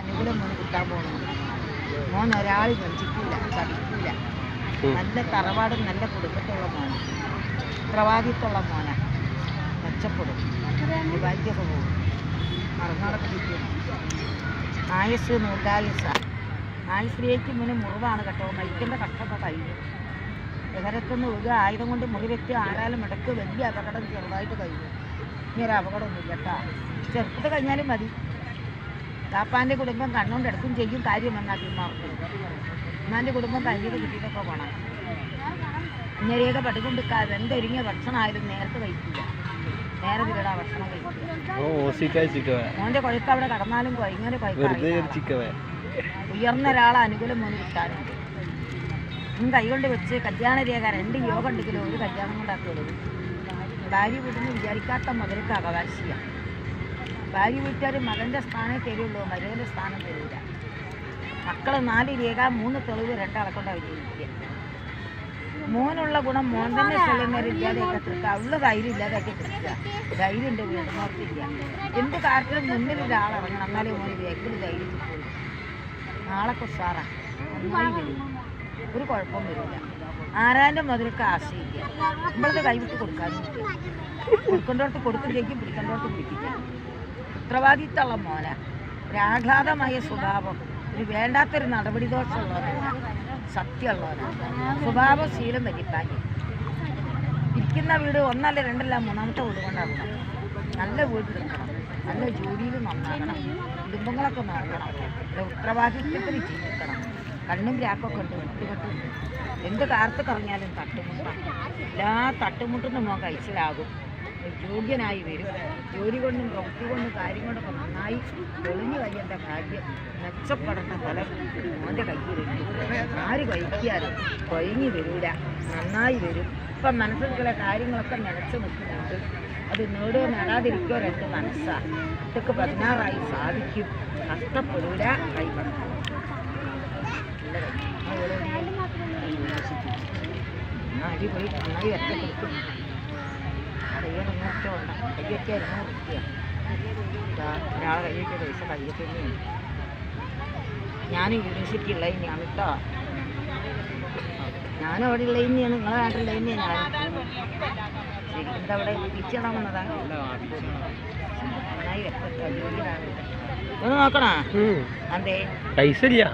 അനുകൂലം മോന് കിട്ടാൻ പോകണം മോൻ ഒരാൾ വഞ്ചിക്കൂല ചതിക്കൂല. നല്ല തറവാടും നല്ല കുടുംബത്തുള്ള മോന. ഉത്തരവാദിത്തമുള്ള മോന. മെച്ചപ്പെടും. ഭാഗ്യമൊക്കെ പോകും. മറന്നാളൊക്കെ കിട്ടും ആയുസ് നൂറ്റായുസ ആയുസിലേക്ക് മുന്നേ മുറിവാണ് കേട്ടോ. മരിക്കേണ്ട കഷ്ടമൊക്കെ കഴിഞ്ഞു. ഇവരൊക്കൊന്ന് ഒരു ആയുധം കൊണ്ട് മുറിവെച്ച് ആരാലും ഇടയ്ക്ക് വലിയ അപകടം ചെറുതായിട്ട് കഴിഞ്ഞു. ഇനി ഒരു അപകടമൊന്നുമില്ല കേട്ടോ. ചെറുപ്പത്തെ കഴിഞ്ഞാലും മതി. കാപ്പാന്റെ കുടുംബം കണ്ണുകൊണ്ട് എടുക്കും ചെയ്യും കാര്യം വന്നാൽ പിന്മാർക്കും ഉമ്മാന്റെ കുടുംബം കയ്യിൽ കിട്ടിയിട്ടൊക്കെ പോകണം ഇന്നരെയൊക്കെ പട്ടിക്കൊണ്ട് എന്തൊരുങ്ങിയ ഭക്ഷണമായാലും നേരത്തെ കഴിക്കില്ല നേരെ തിരടാ ഭക്ഷണം കഴിക്കില്ല മോന്റെ കൊഴുക്ക് അവിടെ കടന്നാലും ഇങ്ങനെ കൊഴുക്കാറില്ല ഉയർന്ന ഒരാളെ അനുകൂലം മോന് കിട്ടാനുണ്ട് ഇന്ന് കൈകൊണ്ട് വെച്ച് കല്യാണ രേഖ രണ്ട് യോഗ ഉണ്ടെങ്കിലും ഒരു കല്യാണം കൊണ്ടാക്കുള്ളൂ ഭാര്യ വീട്ടിൽ വിചാരിക്കാത്ത മുതലേക്ക് അവകാശിയാണ് ഭാര്യ വീട്ടുകാർ മകന്റെ സ്ഥാനം തരുള്ളൂ മരുകന്റെ സ്ഥാനം തരില്ല മക്കൾ നാല് രേഖ മൂന്ന് തെളിവ് രണ്ടാളക്കൊണ്ടാണ് വിജയിക്കുക മോനുള്ള ഗുണം മോൻ തന്നെ ചെല്ലുന്നവർ ഇല്ലാതെയൊക്കെ തീർക്കുക ഉള്ള ധൈര്യം ഇല്ലാതെയൊക്കെ തീർക്കുക ധൈര്യം ഉണ്ട് വീടിനോർത്തില്ല എന്ത് കാര്യത്തിലും മുന്നിൽ ഒരാളിറങ്ങണം. എന്നാലേ മോന് വേഗത്തിൽ ധൈര്യം കിട്ടുള്ളൂ നാളൊക്കെ ഉഷാറാ ഒരു കുഴപ്പം വരില്ല. ആരാന്റെ മുതലൊക്കെ ആശ്രയിക്കുക നമ്മളത് കൈവിട്ട് കൊടുക്കാനും ഇല്ല. കൊടുക്കേണ്ടോടത്ത് കൊടുക്കും ചെയ്യും പിടിക്കേണ്ടോടത്ത് പിടിക്കും ചെയ്യും ഉത്തരവാദിത്തമുള്ള മോന. ഒരു ആഹ്ലാദമായ സ്വഭാവം. ഒരു വേണ്ടാത്തൊരു നടപടി ദോഷമുള്ളവരല്ല സത്യമുള്ളവരാണ് സ്വഭാവശീലം വരിപ്പാക്കി. ഇരിക്കുന്ന വീട് ഒന്നല്ല രണ്ടല്ല മൂന്നാമത്തെ വീട് കൊണ്ടാകണം നല്ല വീട് നല്ല ജോലിയിൽ നന്നാകണം കുടുംബങ്ങളൊക്കെ നോക്കണം ഉത്തരവാദിത്വത്തിന് ജീവിക്കണം. കണ്ണും രാക്കൊക്കെ ഉണ്ട് വെട്ടുകെട്ടുണ്ട് എന്ത് കാലത്ത് കറങ്ങിയാലും തട്ടുമുട്ടാണ് എല്ലാ തട്ടുമുട്ടുന്നും മോൻ കഴിച്ചിലാകും. യോഗ്യനായി വരും. ജോലി കൊണ്ടും പ്രവൃത്തി കൊണ്ടും കാര്യം കൊണ്ടൊക്കെ നന്നായി തെളിഞ്ഞു കഴിയേണ്ട കാര്യം മെച്ചപ്പെടേണ്ട ഫലം മോന്റെ കയ്യിൽ വരും. ആര് കഴിക്കാതെ കൊയങ്ങി വരൂല. നന്നായി വരും. ഇപ്പം മനസ്സിലുള്ള കാര്യങ്ങളൊക്കെ നിലച്ച് നിൽക്കുന്നുണ്ട്. അത് നേടുകയോ നേടാതിരിക്കുകയോ രണ്ട് മനസ്സാണ് ഇതൊക്കെ പതിനാറായി സാധിക്കും. കഷ്ടപ്പെടൂല കൈപ്പണം അടിപൊളി. നന്നായി ഒറ്റപ്പെടുത്തും കയ്യൊക്കെ ഒരാളെ കയ്യൊക്കെ പൈസ കയ്യിൽ തന്നെയാണ് ഞാൻ യൂണിവേഴ്സിറ്റി ഉള്ളതിനെയാണ് കേട്ടോ ഞാൻ അവിടെ ഉള്ള തന്നെയാണ് നിങ്ങളെ നാട്ടിലുള്ള തന്നെയാണ് ശരിക്കും അവിടെ ബീച്ചിടാൻ വന്നതാണ് നന്നായി നോക്കണോ അതെ. പൈസ ഇല്ല.